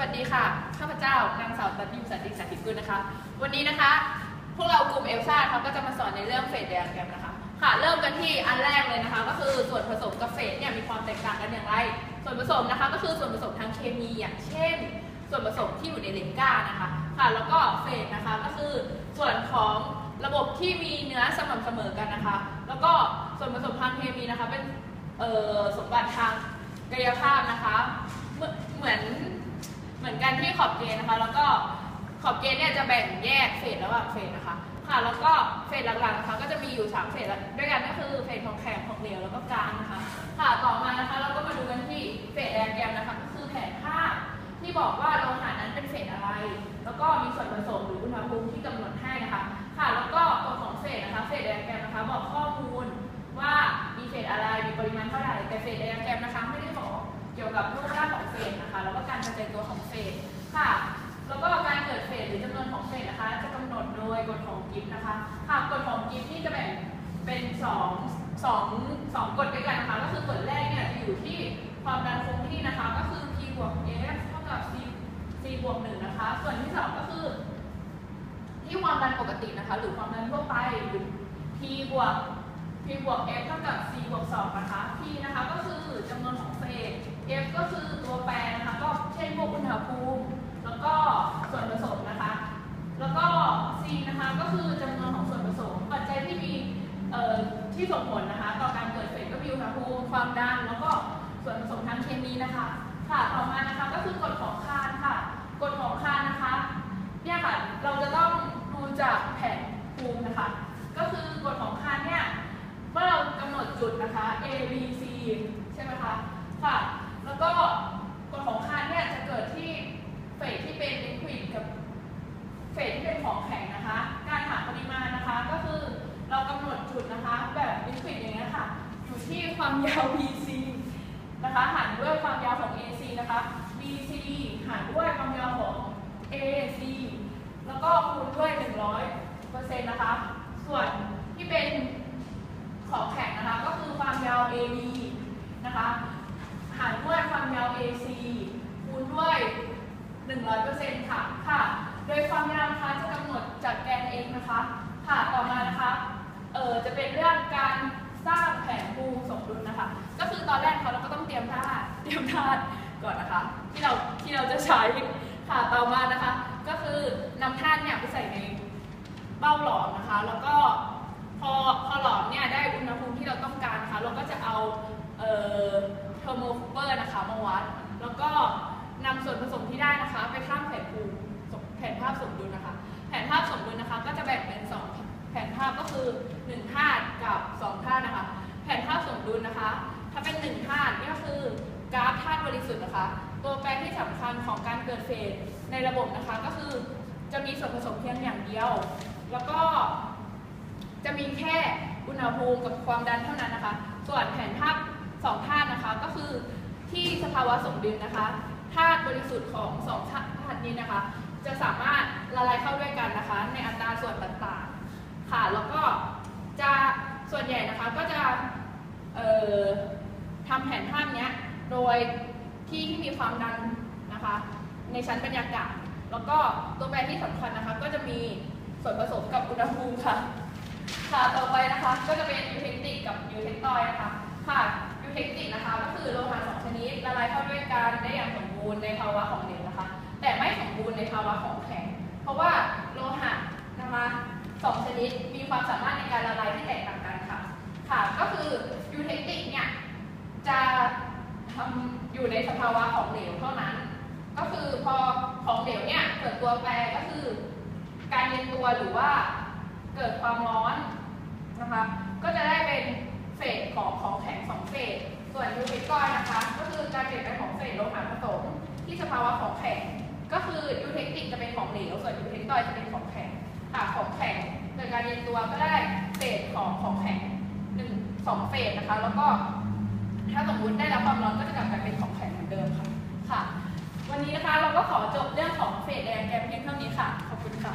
วัสดีค่ะ ข้าพเจ้านางสาวตันยิมสันติสันติกุลนะคะ วันนี้นะคะ พวกเรากลุ่มเอลซ่าค่ะก็จะมาสอนในเรื่องเฟสแดงแกรมนะคะ ค่ะ เริ่มกันที่อันแรกเลยนะคะ ก็คือส่วนผสมกับเฟสเนี่ยมีความแตกต่างกันอย่างไร ส่วนผสมนะคะ ก็คือส่วนผสมทางเคมีอย่างเช่น ส่วนผสมที่อยู่ในเลนก้านะคะ ค่ะ แล้วก็เฟสนะคะ ก็คือส่วนของระบบที่มีเนื้อสม่ำเสมอกันนะคะ แล้วก็ส่วนผสมทางเคมีนะคะ เป็นสมบัติทางกายภาพนะคะ เหมือน เหมือนกันที่ขอบเกณฑ์นะคะ แล้วก็ขอบเกณฑ์เนี่ยจะแบ่งแยกเฟสระหว่างเฟสนะคะ ค่ะ แล้วก็เฟสหลักๆนะคะก็จะมีอยู่ 3 เฟสด้วยกันก็คือเฟสของแข็งของเหลวแล้วก็กลางนะคะ ค่ะ ต่อมานะคะเราก็มาดูกันที่เฟสแดงแกมนะคะก็คือแผนภาพที่บอกว่าโลหะนั้นเป็นเฟสอะไร แล้วก็มีส่วนผสมหรืออุณหภูมิที่กำหนดให้นะคะ ค่ะ แล้วก็ตัวของเฟสนะคะ เฟสแดงแกมนะคะ บอกข้อมูลว่ามีเฟสอะไร มีปริมาณเท่าไหร่ แต่เฟสแดงแกมนะคะไม่ได้บ กเกี่ยวกับรูปร่างของเฟสนะคะ แล้วก็การกระจายตัวของเฟสค่ะ แล้วก็การเกิดเฟสหรือจำนวนของเฟสนะคะ จะกำหนดโดยกฎของกิฟต์นะคะค่ะกฎของกิฟต์ที่จะแบ่งเป็นสองสองสองกฎด้วยกันนะคะ ก็คือกฎแรกเนี่ยจะอยู่ที่ความดันคงที่นะคะ ก็คือ P บวก F เท่ากับ C C บวกหนึ่งนะคะ ส่วนที่สองก็คือ ที่ความดันปกตินะคะ หรือความดันทั่วไปหรือ P บวก P บวก F เท่ากับ C บวก2นะคะ P นะคะก็คือจำนวนของ เฟส F ก็คือตัวแปรนะคะ ก็เช่นพวกอุณหภูมิ แล้วก็ส่วนผสมนะคะ แล้วก็ C นะคะ ก็คือจำนวนของส่วนผสม ปัจจัยที่มีเอ่อที่ส่งผลนะคะ ต่อการเกิดเฟสก็มีอุณหภูมิ ความดัน แล้วก็ส่วนผสมทางเคมีนะคะ ค่ะ ต่อมานะคะก็คือกฎของคานค่ะ กฎของคานนะคะ เนี่ยค่ะ เราจะต้องดูจากแผนภูมินะคะ ก็คือกฎของคานเนี่ย เมื่อเรากำหนดจุดนะคะ A B C ใช่ไหมคะ ค่ะ แล้วก็กฎของคานเนี่ยจะเกิดที่เฟสที่เป็นลิควิดกับเฟสที่เป็นของแข็งนะคะ การหาปริมาณนะคะ ก็คือเรากำหนดจุดนะคะ แบบลิควิดอย่างเงี้ยค่ะ อยู่ ที่ความยาว BC นะคะหารด้วยความยาวของ AC นะคะ BC หารด้วยความยาวของ AC แล้วก็คูณด้วย 100เปอร์เซ็นต์นะคะ ส่วนที่เป็นของแข็งนะคะ ก็คือความยาว AB นะคะ หารด้วยความยาว AC คูณด้วย 100%ค่ะค่ะ โดยความยาวนะคะจะกำหนดจากแกน x นะคะ ค่ะ ต่อมานะคะ เออจะเป็นเรื่องการ สร้างแผนภูมิสมดุลนะคะ ก็คือตอนแรกเขาเราก็ต้องเตรียมธาตุเตรียมธาตุก่อนนะคะ ที่เราที่เราจะใช้ค่ะต่อมานะคะ ก็คือนำธาตุเนี่ยไปใส่ในเบ้าหลอมนะคะ แล้วก็พอพอหลอมเนี่ยได้อุณหภูมิที่เราต้องการนะคะเราก็จะเอาเอ่อเทอร์โมคูเปอร์นะคะมาวัด แล้วก็นำส่วนผสมที่ได้นะคะ ไปข้ามแผนภูมิแผนภาพสมดุลนะคะ แผนภาพสมดุลนะคะ ก็จะแบ่งเป็นสอง แผนภาพก็คือ1ธาตุกับ2ธาตุนะคะ แผนภาพสมดุลนะคะ ถ้าเป็น1ธาตุนี่ก็คือกราฟธาตุบริสุทธิ์นะคะ ตัวแปรที่สำคัญของการเกิดเฟสในระบบนะคะ ก็คือจะมีส่วนผสมเพียงอย่างเดียว แล้วก็จะมีแค่อุณหภูมิกับความดันเท่านั้นนะคะ ส่วนแผนภาพสองธาตุนะคะก็คือที่สภาวะสมดุลนะคะธาตุบริสุทธิ์ของสองธาตุนี้นะคะ จะสามารถละลายเข้าด้วยกันนะคะ ในอัตราส่วนต่างๆ ค่ะ แล้วก็จะส่วนใหญ่นะคะก็จะทำแผนภาพเนี้ยโดยที่ที่มีความดันนะคะ ในชั้นบรรยากาศ แล้วก็ตัวแปรที่สำคัญนะคะ ก็จะมีส่วนผสมกับอุณหภูมิค่ะ ค่ะ ต่อไปนะคะก็จะเป็นยูเทคติกกับยูเทคตอยนะคะ ค่ะยูเทคติกนะคะ ก็คือโลหะสองชนิดละลายเข้าด้วยกันได้อย่างสมบูรณ์ในภาวะของเหลวนะคะ แต่ไม่สมบูรณ์ในภาวะของแข็ง เพราะว่าโลหะ นิด มีความสามารถในการละลายที่แตกต่างกันค่ะ ค่ะ ก็คือยูเทคติกเนี่ย จะทำอยู่ในสภาวะของเหลวเท่านั้น ก็คือพอของเหลวเนี่ยเกิดตัวแปรก็คือ การเย็นตัวหรือว่าเกิดความร้อนนะคะ ก็จะได้เป็นเฟสของของแข็งสองเฟสส่วนยูเทคก้อยนะคะ ก็คือการเปลี่ยนแปลงของเฟสโลหะผสมที่สภาวะของแข็ง ก็คือยูเทคติกจะเป็นของเหลว ส่วนยูเทคก้อยจะเป็นของแข็งค่ะของแข็ง เกิดการเย็นตัวก็ได้เฟสของของแข็งหนึ่งสองเฟสนะคะ แล้วก็ถ้าสมมติได้รับความร้อนก็จะกลับกลายเป็นของแข็งเหมือนเดิมค่ะค่ะ วันนี้นะคะเราก็ขอจบเรื่องของเฟสแดงแกมเพียงเท่านี้ค่ะ ขอบคุณค่ะ